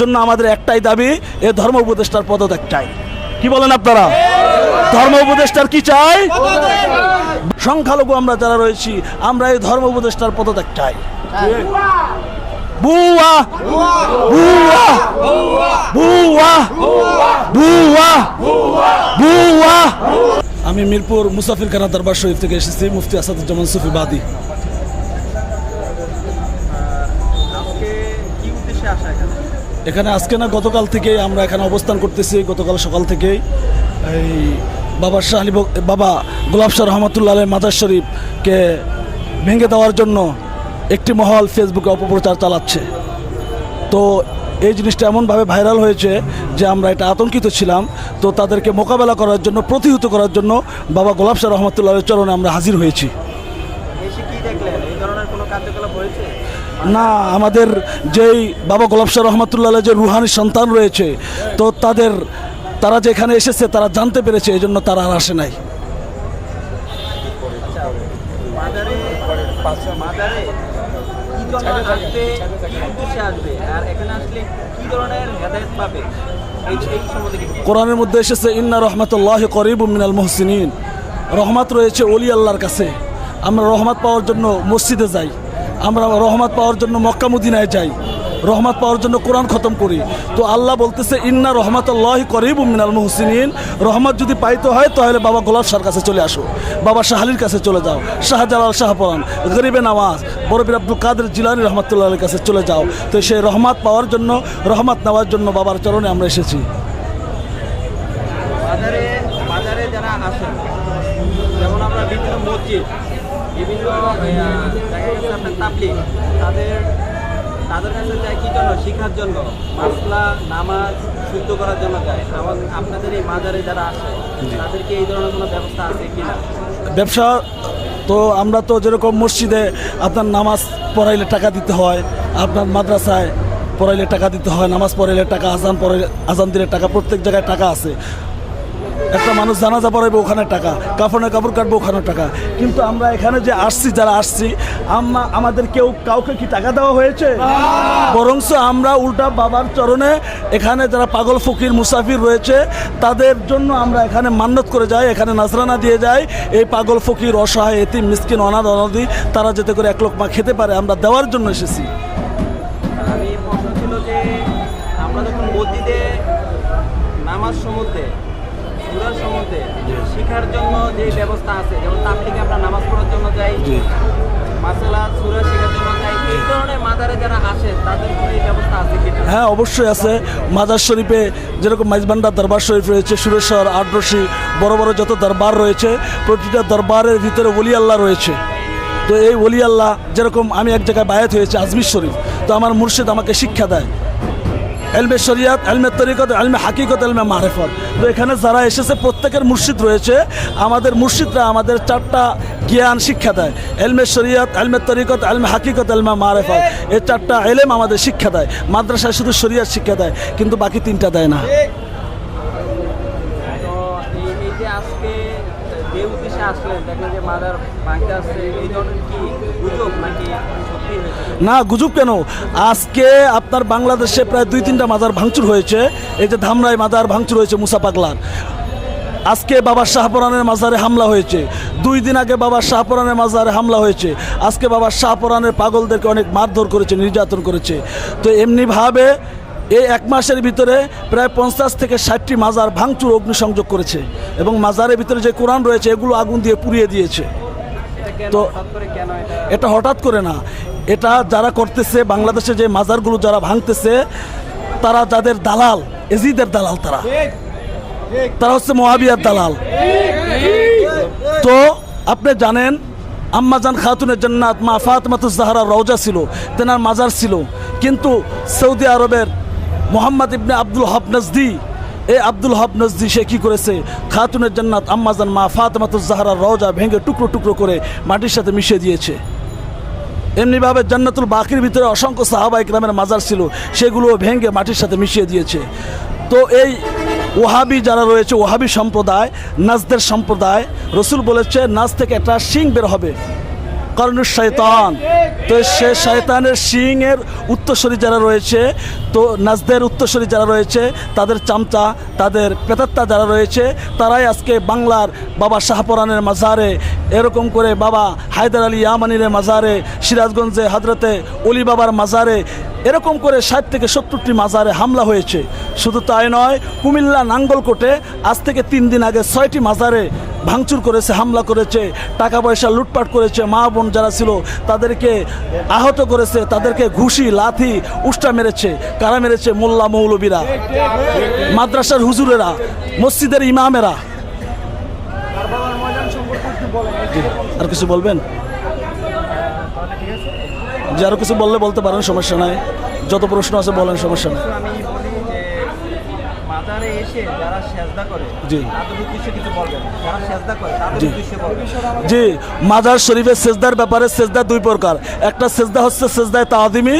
জন্য আমাদের একটাই দাবি, এ ধর্ম উপদেষ্টার পদত্যাগ চাই। কি বলেন আপনারা? ধর্ম উপদেষ্টার কি চাই? সংখ্যালঘু আমরা যারা রয়েছি, আমরা এই ধর্ম উপদেষ্টার পদত্যাগ চাই। বুয়া আমি মিরপুর মুসাফির খানা দরবার শরীফ থেকে এসেছি, মুফতি আসাদুজ্জামান সুফি বাদী। এখানে আজকে না গতকাল থেকেই আমরা এখানে অবস্থান করতেছি, গতকাল সকাল থেকেই। এই বাবা শাহ আলী বাবা গোলাপ শাহ রহমতুল্লাহ মাদার শরীফকে ভেঙে দেওয়ার জন্য একটি মহল ফেসবুকে অপপ্রচার চালাচ্ছে। তো এই জিনিসটা এমনভাবে ভাইরাল হয়েছে যে আমরা এটা আতঙ্কিত ছিলাম। তো তাদেরকে মোকাবেলা করার জন্য, প্রতিহত করার জন্য বাবা গোলাপ শাহ রহমতুল্লাহ চরণে আমরা হাজির হয়েছি। দেখলেন? এই ধরনের কোনো কার্যকলাপ হয়েছে? না, আমাদের যেই বাবা গোলাপ শাহ রহমতুল্লাহ যে রুহানি সন্তান রয়েছে, তো তাদের, তারা যেখানে এসেছে, তারা জানতে পেরেছে এই জন্য তারা আর আসে নাই। কোরআনের মধ্যে এসেছে, ইন্না রহমতুল্লাহ করিব মিনাল মোহসিনিন। রহমত রয়েছে অলি আল্লাহর কাছে। আমরা রহমত পাওয়ার জন্য মসজিদে যাই। আমরা রহমত পাওয়ার জন্য মক্কা মদিনায় যাই। রহমত পাওয়ার জন্য কোরআন খতম করি। তো আল্লাহ বলতেছে, ইন্না রহমতুল্লাহ করিব মিনাল মোহসিনিন। রহমত যদি পাইতে হয়, তাহলে বাবা গোলাপ শাহর কাছে চলে আসো। বাবা শাহালির কাছে চলে যাও। শাহজালাল শাহপরান গরিবে নামাজ বরবির আব্দুল কাদের জিলানি রহমতুল্লাহের কাছে চলে যাও। তো সেই রহমত পাওয়ার জন্য, রহমত নেওয়ার জন্য বাবার চরণে আমরা এসেছি। যারা যেমন আমরা মসজিদ বিভিন্ন দেখা গেছে আপনার তাবলিগ তাদের তাদের কাছে যায় কি জন্য? শিখার জন্য। মাসলা নামাজ শুদ্ধ করার জন্য যায়। আমার আপনাদের এই মাজারে যারা আসে তাদেরকে এই ধরনের কোনো ব্যবস্থা আছে কিনা ব্যবসা তো আমরা তো যেরকম মসজিদে আপনার নামাজ পড়াইলে টাকা দিতে হয় আপনার মাদ্রাসায় পড়াইলে টাকা দিতে হয় নামাজ পড়াইলে টাকা আজান পড়াইলে আজান দিলে টাকা প্রত্যেক জায়গায় টাকা আছে। একটা মানুষ জানাজা পড়াইবে ওখানে টাকা, কাফনের কাপড় কাটবে ওখানে টাকা। কিন্তু আমরা এখানে যে আসছি, যারা আসছি আমরা আমাদের কেউ কাউকে কি টাকা দেওয়া হয়েছে? বরংস আমরা উল্টা বাবার চরণে এখানে যারা পাগল, ফকির, মুসাফির রয়েছে, তাদের জন্য আমরা এখানে মান্যত করে যাই, এখানে নাজরানা দিয়ে যাই। এই পাগল, ফকির, অসহায় এতি মিসকিন, অনাথ, অনাদি, তারা যাতে করে এক লোক মা খেতে পারে, আমরা দেওয়ার জন্য এসেছি। আমরা যখন মসজিদে নামাজ সম্বন্ধে শেখার জন্য যে ব্যবস্থা আছে যেমন আমরা নামাজ পড়ার জন্য যাই মাসালা সুরা শেখার জন্য যাই এই ধরনের মাজারে যারা আসে তাদের কোনো এই ব্যবস্থা আছে কিনা হ্যাঁ অবশ্যই আছে। মাজার শরীফে যেরকম মাইজবান্ডার দরবার শরীফ রয়েছে সুরেশ্বর আটরশি বড় বড় যত দরবার রয়েছে প্রতিটা দরবারের ভিতরে ওলি আল্লাহ রয়েছে। তো এই ওলি আল্লাহ যেরকম আমি এক জায়গায় বায়াত হয়েছে আজমির শরীফ। তো আমার মুর্শিদ আমাকে শিক্ষা দেয়। এলমে শরিয়াত, এলমে তরিকত, এলমে হাকিকত, এলমে মারেফত। তো এখানে যারা এসেছে, প্রত্যেকের মুর্শিদ রয়েছে। আমাদের মুর্শিদরা আমাদের চারটা জ্ঞান শিক্ষা দেয়। এলমে শরিয়াত, এলমে তরিকত, এলমে হাকিকত, এলমে মারেফত। এই চারটা এলেম আমাদের শিক্ষা দেয়। মাদ্রাসায় শুধু শরিয়াত শিক্ষা দেয়, কিন্তু বাকি তিনটা দেয় না। আজকে যে উদ্দেশ্যে আসলেন যে ভাঙতে আসছে, এই ধরনের কি গুজব নাকি না, গুজব কেন? আজকে আপনার বাংলাদেশে প্রায় দুই তিনটা মাজার ভাঙচুর হয়েছে। এই যে ধামরাই মাজার ভাঙচুর হয়েছে মুসা পাগলার। আজকে বাবা শাহপরানের মাজারে হামলা হয়েছে। দুই দিন আগে বাবা শাহপরানের মাজারে হামলা হয়েছে। আজকে বাবা শাহপরানের পাগলদেরকে অনেক মারধর করেছে, নির্যাতন করেছে। তো এমনিভাবে এই এক মাসের ভিতরে প্রায় পঞ্চাশ থেকে ষাটটি মাজার ভাঙচুর, অগ্নিসংযোগ করেছে এবং মাজারের ভিতরে যে কোরআন রয়েছে, এগুলো আগুন দিয়ে পুড়িয়ে দিয়েছে। তো- এটা হঠাৎ করে না। এটা যারা করতেছে, বাংলাদেশে যে মাজারগুলো যারা ভাঙতেছে, তারা যাদের দালাল, এজিদের দালাল তারা। তারা হচ্ছে মহাবিয়ার দালাল। তো আপনি জানেন আম্মাজান খাতুনের জান্নাত মা ফাতমাতুজ জাহরা রওজা ছিল, তেনার মাজার ছিল। কিন্তু সৌদি আরবের মোহাম্মদ ইবনে আব্দুল হব নজদি। এ আব্দুল হব নজদি, সে কী করেছে? খাতুনের জান্নাত আম্মাজান মা ফাতমাতুজ জাহরা রওজা ভেঙে টুকরো টুকরো করে মাটির সাথে মিশিয়ে দিয়েছে। এমনিভাবে জান্নাতুল বাকির ভিতরে অসংখ্য সাহাবা গ্রামের মাজার ছিল সেগুলো ভেঙে মাটির সাথে মিশিয়ে দিয়েছে। তো এই ওহাবি যারা রয়েছে ওহাবি সম্প্রদায়, নাজদের সম্প্রদায়, রসুল বলেছে, নাজ থেকে একটা শিং বের হবে। কর্ণুর শয়তান। তো সে শয়তানের শিং এর উত্তরসূরি যারা রয়েছে, তো নাজদের উত্তরসূরি যারা রয়েছে, তাদের চামচা, তাদের পেতাত্তা যারা রয়েছে, তারাই আজকে বাংলার বাবা শাহপরানের মাজারে। এরকম করে বাবা হায়দার আলী ইয়ামানির মাজারে, সিরাজগঞ্জে হজরতে অলি বাবার মাজারে, এরকম করে ষাট থেকে সত্তরটি মাজারে হামলা হয়েছে। শুধু তাই নয়, কুমিল্লা নাঙ্গলকোটে আজ থেকে তিন দিন আগে ছয়টি মাজারে ভাঙচুর করেছে, হামলা করেছে টাকা পয়সা লুটপাট করেছে, মা বোন যারা ছিল তাদেরকে আহত করেছে, তাদেরকে ঘুষি, লাথি, উষ্টা মেরেছে, কারা মেরেছে? মোল্লা মৌলবীরা, মাদ্রাসার হুজুরেরা, মসজিদের ইমামেরা। আর কিছু বলবেন? যে আরও কিছু বললে বলতে পারেন, সমস্যা নাই। যত প্রশ্ন আছে বলেন, সমস্যা নাই। মাজারে এসে যারা সেজদা করে জি। কিছু বলবেন? যারা সেজদা করে বলবেন। জি মাজার শরীফের সেজদার ব্যাপারে সেজদা দুই প্রকার। একটা সেজদা হচ্ছে সেজদায় তাআদিমি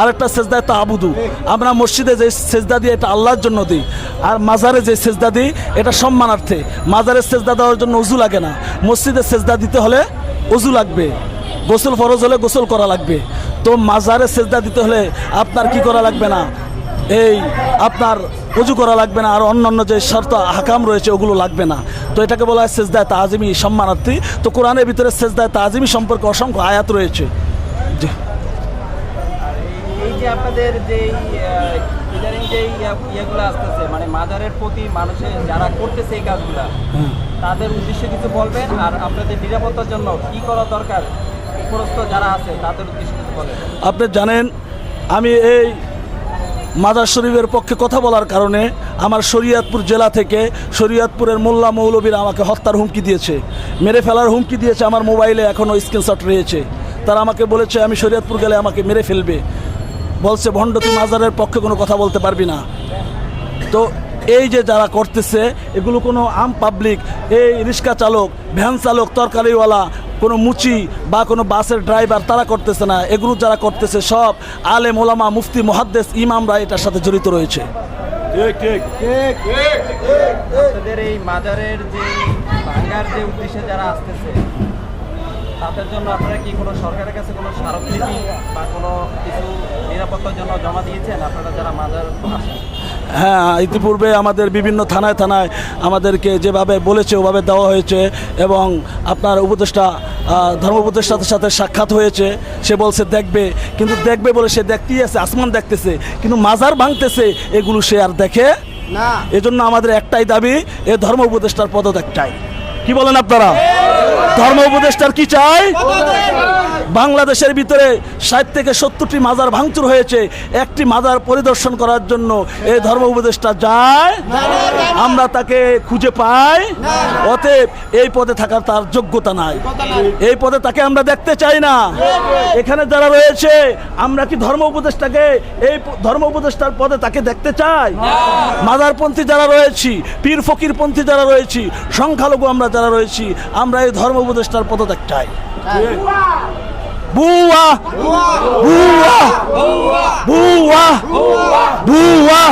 আর একটা সেজদায় তাবুদু আমরা মসজিদে যে সেজদা দিই এটা আল্লাহর জন্য দিই। আর মাজারে যে সেজদা দিই এটা সম্মানার্থে। মাজারের সেজদা দেওয়ার জন্য উজু লাগে না। মসজিদে সেজদা দিতে হলে উজু লাগবে। গোসল ফরজ হলে গোসল করা লাগবে। তো মাজারে সেজদা দিতে হলে আপনার কি করা লাগবে না? এই আপনার উজু করা লাগবে না আর অন্যান্য যে শর্ত হাকাম রয়েছে ওগুলো লাগবে না। তো এটাকে বলা হয় সেজদায় তাজিমি সম্মানার্থী। তো কোরআনের ভিতরে সেজদায় তাজিমি সম্পর্কে অসংখ্য আয়াত রয়েছে। জি। আর এই- এই যে আপনাদের যে ইদানিং যে ইয়েগুলো আসতেছে মানে মাজারের প্রতি মানুষের যারা করতেছে এই কাজগুলা। তাদের উদ্দেশ্যে কিছু বলবেন? আর আপনাদের নিরাপত্তার জন্য কি করা দরকার? উপরস্থ যারা আছে তাদের উদ্দেশ্যে কিছু আপনি জানেন আমি এই মাজার শরীফের পক্ষে কথা বলার কারণে আমার শরীয়তপুর জেলা থেকে শরীয়তপুরের মোল্লা মৌলবীরা আমাকে হত্যার হুমকি দিয়েছে। মেরে ফেলার হুমকি দিয়েছে আমার মোবাইলে, এখনও স্ক্রিনশট রয়েছে। তারা আমাকে বলেছে, আমি শরীয়তপুর গেলে আমাকে মেরে ফেলবে। বলছে, ভণ্ড, তুই মাজারের পক্ষে কোনো কথা বলতে পারবি না। তো এই যে যারা করতেছে, এগুলো কোনো আম পাবলিক এই রিক্সা চালক, ভ্যান চালক, তরকারিওয়ালা কোনো মুচি বা কোনো বাসের ড্রাইভার তারা করতেছে না। এগুলো যারা করতেছে সব আলে মোলামা মুফতি মহাদ্দেশ ইমামরা এটার সাথে জড়িত রয়েছে। আপনাদের এই মাজারের যে ভাঙ্গার যে উদ্দেশ্যে যারা আসতেছে তাদের জন্য আপনারা কি কোনো সরকারের কাছে কোনো স্মারকলিপি বা কোনো কিছু নিরাপত্তার জন্য জমা দিয়েছেন? আপনারা যারা মাজার আসেন। হ্যাঁ ইতিপূর্বে আমাদের বিভিন্ন থানায় থানায় আমাদেরকে যেভাবে বলেছে ওভাবে দেওয়া হয়েছে এবং আপনার উপদেষ্টা ধর্ম উপদেষ্টার সাথে সাক্ষাৎ হয়েছে। সে বলছে দেখবে। কিন্তু দেখবে বলে সে দেখতেই আছে আসমান দেখতেছে কিন্তু মাজার ভাঙতেছে এগুলো সে আর দেখে না। এজন্য আমাদের একটাই দাবি এ ধর্ম উপদেষ্টার পদত্যাগটাই। কি বলেন আপনারা? ধর্ম উপদেষ্টার কি চাই? বাংলাদেশের ভিতরে ষাট থেকে সত্তরটি মাজার ভাঙচুর হয়েছে। একটি মাজার পরিদর্শন করার জন্য এই ধর্ম উপদেষ্টা যায়। আমরা তাকে খুঁজে পাই। অতএব এই পদে থাকার তার যোগ্যতা নাই। এই পদে তাকে আমরা দেখতে চাই না। এখানে যারা রয়েছে, আমরা কি ধর্ম উপদেষ্টাকে এই ধর্ম উপদেষ্টার পদে তাকে দেখতে চাই? মাদারপন্থী যারা রয়েছি, পীর ফকিরপন্থী যারা রয়েছি, সংখ্যালঘু আমরা যারা রয়েছি, আমরা এই ধর্ম উপদেষ্টার পদত্যাগ চাই বুয়া বুয়া বুয়া বুয়া বুয়া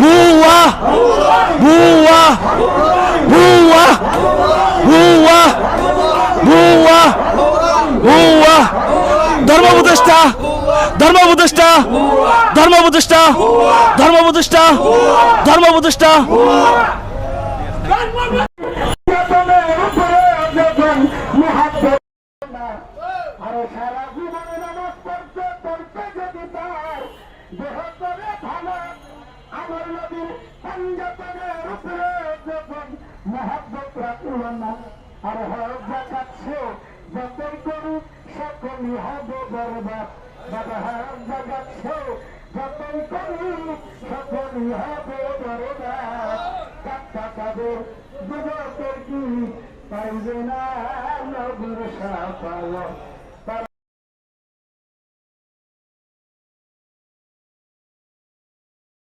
বুয়া বুয়া বুয়া বুয়া বুয়া ধর্ম উপদেষ্টা ধর্ম উপদেষ্টা ধর্ম উপদেষ্টা ধর্ম উপদেষ্টা ধর্ম উপদেষ্টা Carolina.